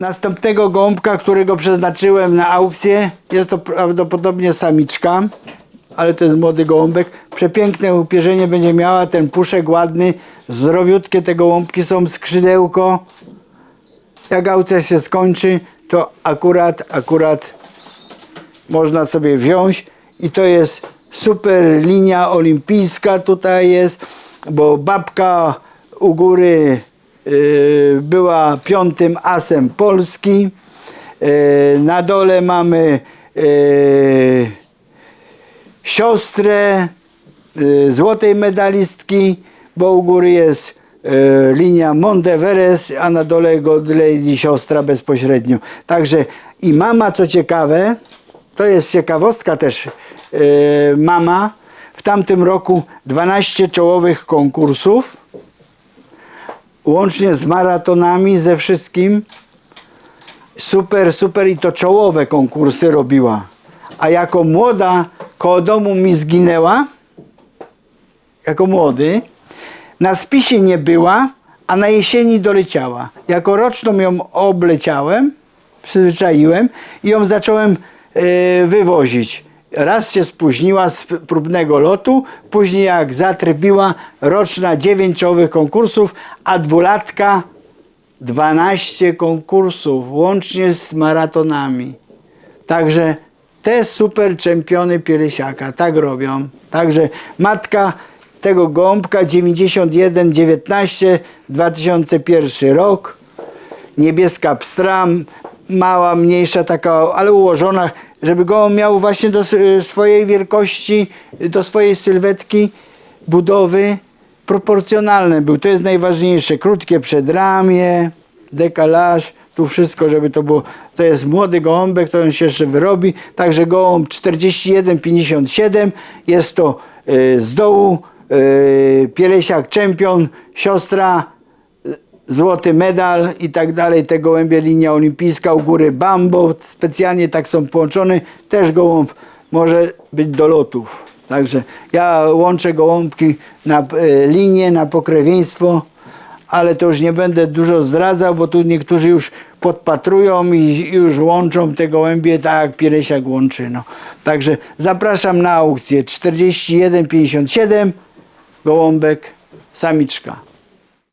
następnego gołąbka, którego przeznaczyłem na aukcję. Jest to prawdopodobnie samiczka, ale to jest młody gołąbek. Przepiękne upierzenie będzie miała, ten puszek ładny, zdrowiutkie te gołąbki są, skrzydełko. Jak aukcja się skończy, to akurat, akurat można sobie wziąć i to jest super linia olimpijska tutaj jest, bo babka u góry była piątym asem Polski. Y, na dole mamy y, siostrę y, złotej medalistki, bo u góry jest y, linia Monteveres, a na dole Godlady siostra bezpośrednio. Także i mama, co ciekawe, to jest ciekawostka też, y, mama w tamtym roku 12 czołowych konkursów, łącznie z maratonami, ze wszystkim. Super, super i to czołowe konkursy robiła. A jako młoda koło domu mi zginęła, jako młody, na spisie nie była, a na jesieni doleciała. Jako roczną ją obleciałem, przyzwyczaiłem i ją zacząłem e, wywozić. Raz się spóźniła z próbnego lotu, później jak zatrybiła, roczna dziewięciowych konkursów, a dwulatka 12 konkursów, łącznie z maratonami. Także te super czempiony Pielesiaka tak robią. Także matka tego gąbka 91 19 2001 rok. Niebieska pstra, mała, mniejsza taka, ale ułożona, żeby go miał właśnie do s- swojej wielkości, do swojej sylwetki budowy proporcjonalny był. To jest najważniejsze. Krótkie przedramię, dekalaż, tu wszystko, żeby to było. To jest młody gołąbek, to on się jeszcze wyrobi. Także gołąb 41,57. Jest to y, z dołu y, Pielesiak czempion, siostra y, złoty medal i tak dalej. Te gołębie linia olimpijska, u góry Bambo, specjalnie tak są połączone. Też gołąb może być do lotów. Także ja łączę gołąbki na e, linię, na pokrewieństwo, ale to już nie będę dużo zdradzał, bo tu niektórzy już podpatrują i już łączą te gołębie tak jak Pieresiak łączy. No. Także zapraszam na aukcję 41,57 gołąbek, samiczka.